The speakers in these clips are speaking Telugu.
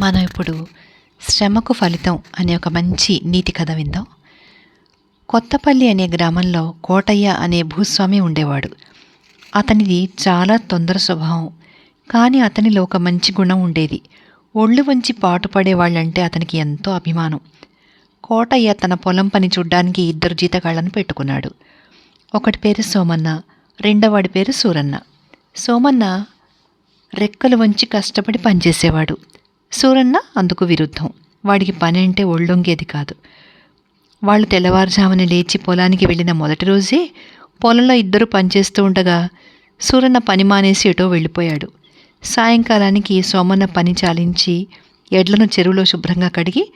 మనం ఇప్పుడు శ్రమకు ఫలితం అనే ఒక మంచి నీతి కథ విందాం. కొత్తపల్లి అనే గ్రామంలో కోటయ్య అనే భూస్వామి ఉండేవాడు. అతనిది చాలా తొందర స్వభావం కానీ అతనిలో ఒక మంచి గుణం ఉండేది. ఒళ్ళు వంచి పాటుపడే వాళ్ళంటే అతనికి ఎంతో అభిమానం. కోటయ్య తన పొలం పని చూడ్డానికి ఇద్దరు జీతగాళ్ళను పెట్టుకున్నాడు. ఒకటి పేరు సోమన్న రెండవాడి పేరు సూరన్న. సోమన్న రెక్కలు వంచి కష్టపడి పనిచేసేవాడు. సూరన్న అందుకు విరుద్ధం. వాడికి పని అంటే ఒళ్ళొంగేది కాదు. వాళ్ళు తెల్లవారుజామున లేచి పొలానికి వెళ్ళిన మొదటి రోజే పొలంలో ఇద్దరు పనిచేస్తూ ఉండగా సూరన్న పని మానేసి ఎటో వెళ్ళిపోయాడు. సాయంకాలానికి సోమన్న పని చాలించి ఎడ్లను చెరువులో శుభ్రంగా కడిగి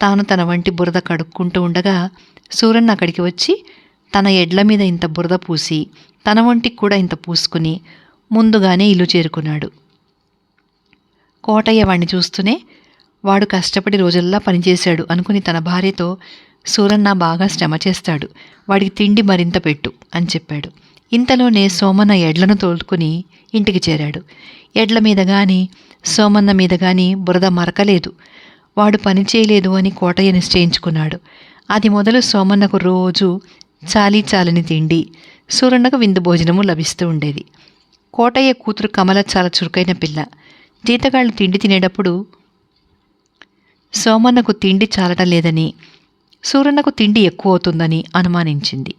తాను తన వంటి బురద కడుక్కుంటూ ఉండగా సూరన్న అక్కడికి వచ్చి తన ఎడ్ల మీద ఇంత బురద పూసి తన వంటికి కూడా ఇంత పూసుకుని ముందుగానే ఇల్లు చేరుకున్నాడు. కోటయ్య వాణ్ణి చూస్తూనే వాడు కష్టపడి రోజుల్లా పనిచేశాడు అనుకుని తన భార్యతో సూరన్న బాగా శ్రమ చేస్తాడు వాడికి తిండి మరింత పెట్టు అని చెప్పాడు. ఇంతలోనే సోమన్న ఎడ్లను తోలుకుని ఇంటికి చేరాడు. ఎడ్ల మీద గాని సోమన్న మీద గాని బురద మరకలేదు. వాడు పని చేయలేదు అని కోటయ్య నిశ్చయించుకున్నాడు. అది మొదలు సోమన్నకు రోజు చాలీ చాలని తిండి సూరన్నకు విందు భోజనము లభిస్తూ ఉండేది. కోటయ్య కూతురు కమల చాలా చురుకైన పిల్ల. జీతగాళ్ళు తిండి తినేటప్పుడు సోమన్నకు తిండి చాలటం లేదని సూరన్నకు తిండి ఎక్కువ అవుతుందని అనుమానించింది.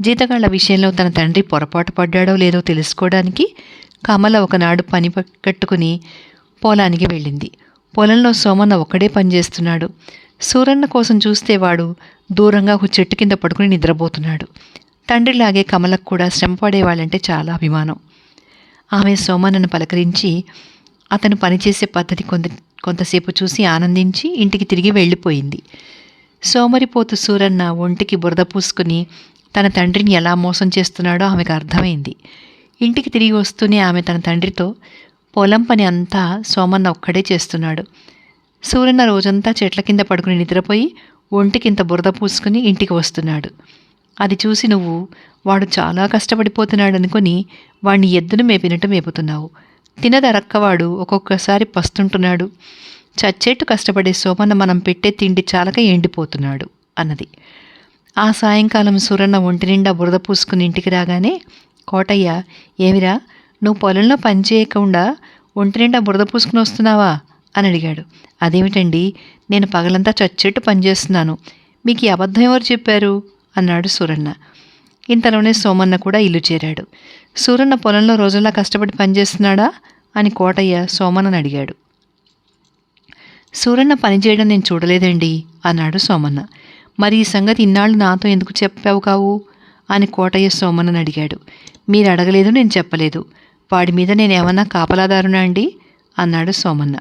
జీతగాళ్ళ విషయంలో తన తండ్రి పొరపాటు పడ్డాడో లేదో తెలుసుకోవడానికి కమల ఒకనాడు పని కట్టుకుని పొలానికి వెళ్ళింది. పొలంలో సోమన్న ఒక్కడే పనిచేస్తున్నాడు సూరన్న కోసం చూస్తే వాడు దూరంగా ఒక చెట్టు కింద పడుకుని నిద్రపోతున్నాడు. తండ్రిలాగే కమలకు కూడా శ్రమపడేవాళ్ళంటే చాలా అభిమానం. ఆమె సోమన్నను పలకరించి అతను పనిచేసే పద్ధతి కొంత కొంతసేపు చూసి ఆనందించి ఇంటికి తిరిగి వెళ్ళిపోయింది. సోమరిపోతు సూరన్న ఒంటికి బురద పూసుకుని తన తండ్రిని ఎలా మోసం చేస్తున్నాడో ఆమెకు అర్థమైంది. ఇంటికి తిరిగి వస్తూనే ఆమె తన తండ్రితో పొలం పని అంతా సోమన్న ఒక్కడే చేస్తున్నాడు. సూరన్న రోజంతా చెట్ల కింద పడుకుని నిద్రపోయి ఒంటికి ఇంత బురద పూసుకుని ఇంటికి వస్తున్నాడు. అది చూసి నువ్వు వాడు చాలా కష్టపడిపోతున్నాడు అనుకుని వాణ్ణి ఎద్దును మేపినట్టు మేపుతున్నావు. తినదరక్కవాడు ఒక్కొక్కసారి పస్తుంటున్నాడు. చచ్చేట్టు కష్టపడే సోమన్న మనం పెట్టే తిండి చాలక ఎండిపోతున్నాడు అన్నది. ఆ సాయంకాలం సూరన్న ఒంటి నిండా బురద పూసుకుని ఇంటికి రాగానే కోటయ్య ఏమిరా నువ్వు పొలంలో పని చేయకుండా ఒంటి నిండా బురద పూసుకుని వస్తున్నావా? అని అడిగాడు. అదేమిటండి నేను పగలంతా చచ్చేట్టు పనిచేస్తున్నాను మీకు ఈ అబద్ధం ఎవరు చెప్పారు? అన్నాడు సూరన్న. ఇంతలోనే సోమన్న కూడా ఇల్లు చేరాడు. సూరన్న పొలంలో రోజుల్లా కష్టపడి పనిచేస్తున్నాడా అని కోటయ్య సోమన్నను అడిగాడు. సూరన్న పనిచేయడం నేను చూడలేదండి అన్నాడు సోమన్న. మరి ఈ సంగతి ఇన్నాళ్ళు నాతో ఎందుకు చెప్పావు కావు? అని కోటయ్య సోమన్నను అడిగాడు. మీరు అడగలేదు నేను చెప్పలేదు. వాడి మీద నేను ఏమన్నా కాపలాదారునా అండి? అన్నాడు సోమన్న.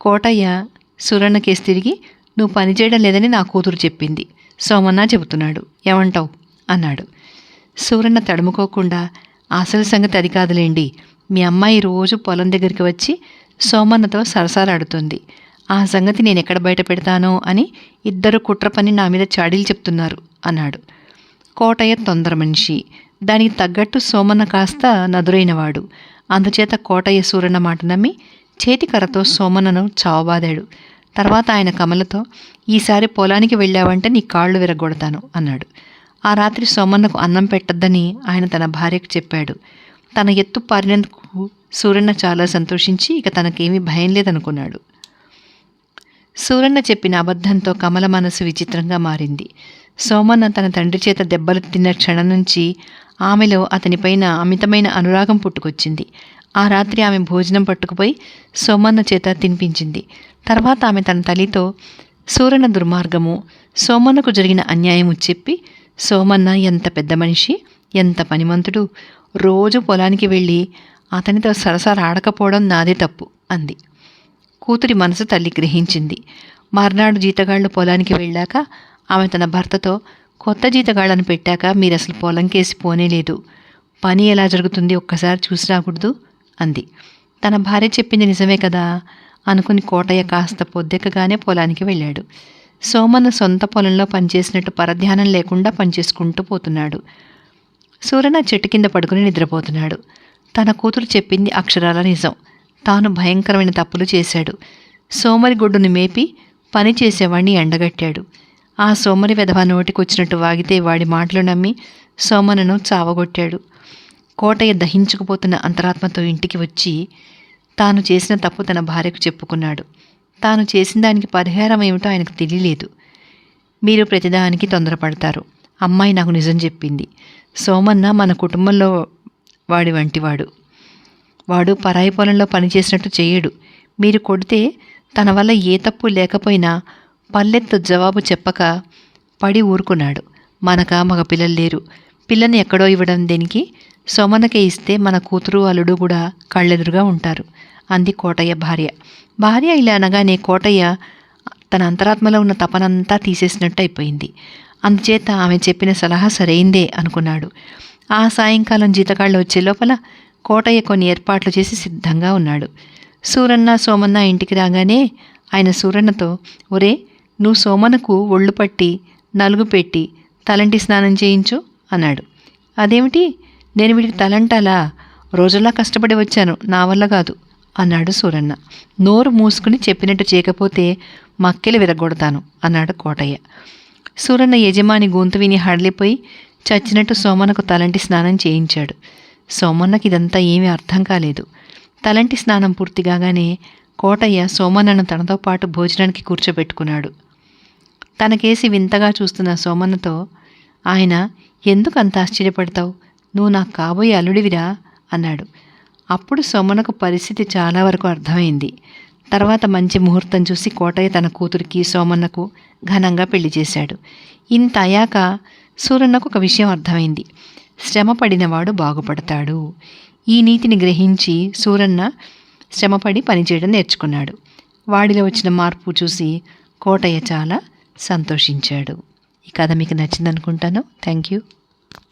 కోటయ్య సూరన్న కేసు తిరిగి నువ్వు పనిచేయడం లేదని నా కూతురు చెప్పింది. సోమన్న చెబుతున్నాడు. ఏమంటావు? అన్నాడు. సూరన్న తడుముకోకుండా అసలు సంగతి అది కాదులేండి. మీ అమ్మాయి రోజు పొలం దగ్గరికి వచ్చి సోమన్నతో సరసాలాడుతుంది. ఆ సంగతి నేను ఎక్కడ బయట పెడతానో అని ఇద్దరు కుట్ర పని నా మీద చాడీలు చెప్తున్నారు అన్నాడు. కోటయ్య తొందర మనిషి. దానికి తగ్గట్టు సోమన్న కాస్త నదురైనవాడు. అందుచేత కోటయ్య సూరన్న మాట నమ్మి చేతికర్రతో సోమన్నను చావబాదాడు. తర్వాత ఆయన కమలతో ఈసారి పొలానికి వెళ్ళావంటే నీ కాళ్ళు విరగొడతాను అన్నాడు. ఆ రాత్రి సోమన్నకు అన్నం పెట్టద్దని ఆయన తన భార్యకు చెప్పాడు. తన ఎత్తు పారినందుకు సూరన్న చాలా సంతోషించి ఇక తనకేమీ భయం లేదనుకున్నాడు. సూరన్న చెప్పిన అబద్ధంతో కమల మనసు విచిత్రంగా మారింది. సోమన్న తన తండ్రి చేత దెబ్బలు తిన్న క్షణం నుంచి ఆమెలో అతనిపైన అమితమైన అనురాగం పుట్టుకొచ్చింది. ఆ రాత్రి ఆమె భోజనం పట్టుకుపోయి సోమన్న చేత తినిపించింది. తర్వాత ఆమె తన తల్లితో సూరన్న దుర్మార్గము సోమన్నకు జరిగిన అన్యాయము చెప్పి సోమన్న ఎంత పెద్ద మనిషి ఎంత పనిమంతుడు. రోజు పొలానికి వెళ్ళి అతనితో సరసాలు ఆడకపోవడం నాదే తప్పు అంది. కూతురి మనసు తల్లి గ్రహించింది. మర్నాడు జీతగాళ్ళు పొలానికి వెళ్ళాక ఆమె తన భర్తతో కొత్త జీతగాళ్ళను పెట్టాక మీరు అసలు పొలంకేసి పోనేలేదు. పని ఎలా జరుగుతుంది ఒక్కసారి చూసి రాకూడదు అంది. తన భార్య చెప్పింది నిజమే కదా అనుకుని కోటయ్య కాస్త పొద్దెక్కగానే పొలానికి వెళ్ళాడు. సోమన సొంత పొలంలో పనిచేసినట్టు పరధ్యానం లేకుండా పనిచేసుకుంటూ పోతున్నాడు. సూరన్న చెట్టు కింద పడుకుని నిద్రపోతున్నాడు. తన కూతురు చెప్పింది అక్షరాల నిజం. తాను భయంకరమైన తప్పులు చేశాడు. సోమరి గుడ్డును మేపి పని చేసేవాడిని ఎండగట్టాడు. ఆ సోమరి వెధవ నోటికొచ్చినట్టు వాగితే వాడి మాటలు నమ్మి సోమనను చావగొట్టాడు. కోటయ్య దహించుకుపోతున్న అంతరాత్మతో ఇంటికి వచ్చి తాను చేసిన తప్పు తన భార్యకు చెప్పుకున్నాడు. తాను చేసిన దానికి పరిహారం ఏమిటో ఆయనకు తెలియలేదు. మీరు ప్రతిదానికి తొందరపడతారు. అమ్మాయి నాకు నిజం చెప్పింది. సోమన్న మన కుటుంబంలో వాడి వంటివాడు వాడు. పరాయి పొలంలో పనిచేసినట్టు చేయడు. మీరు కొడితే తన వల్ల ఏ తప్పు లేకపోయినా పల్లెత్తు జవాబు చెప్పక పడి ఊరుకున్నాడు. మనక మగ పిల్లలు లేరు. పిల్లని ఎక్కడో ఇవ్వడం దేనికి? సోమన్నకే ఇస్తే మన కూతురు అల్లుడు కూడా కళ్ళెదురుగా ఉంటారు. అంది కోటయ్య భార్య. భార్య ఇలా అనగానే కోటయ్య తన అంతరాత్మలో ఉన్న తపనంతా తీసేసినట్టు అయిపోయింది అందుచేత ఆమె చెప్పిన సలహా సరైందే అనుకున్నాడు. ఆ సాయంకాలం జీతకాళ్ళు వచ్చే లోపల కోటయ్య కొన్ని ఏర్పాట్లు చేసి సిద్ధంగా ఉన్నాడు. సూరన్న సోమన్న ఇంటికి రాగానే ఆయన సూరన్నతో ఒరే నువ్వు సోమన్నకు ఒళ్ళు పట్టి నలుగు పెట్టి తలంటి స్నానం చేయించు అన్నాడు. అదేమిటి? నేను వీడికి తలంటాలా? రోజులా కష్టపడి వచ్చాను. నా వల్ల కాదు. అన్నాడు సూరన్న. నోరు మూసుకుని చెప్పినట్టు చేయకపోతే మక్కెలు విరగొడతాను అన్నాడు కోటయ్య. సూరన్న యజమాని గొంతు విని హడలిపోయి చచ్చినట్టు సోమన్నకు తలంటి స్నానం చేయించాడు. సోమన్నకి ఇదంతా ఏమీ అర్థం కాలేదు. తలంటి స్నానం పూర్తి కాగానే కోటయ్య సోమన్నను తనతో పాటు భోజనానికి కూర్చోబెట్టుకున్నాడు. తనకేసి వింతగా చూస్తున్న సోమన్నతో ఆయన ఎందుకు అంత ఆశ్చర్యపడతావు? నువ్వు నాకు కాబోయే అల్లుడివిరా? అన్నాడు. అప్పుడు సోమనకు పరిస్థితి చాలా వరకు అర్థమైంది. తర్వాత మంచి ముహూర్తం చూసి కోటయ్య తన కూతురికి సోమన్నకు ఘనంగా పెళ్ళి చేశాడు. ఇంత అయ్యాక సూరన్నకు ఒక విషయం అర్థమైంది. శ్రమ పడినవాడు బాగుపడతాడు. ఈ నీతిని గ్రహించి సూరన్న శ్రమపడి పనిచేయడం నేర్చుకున్నాడు. వాడిలో వచ్చిన మార్పు చూసి కోటయ్య చాలా సంతోషించాడు. ఈ కథ మీకు నచ్చిందనుకుంటాను. Thank you.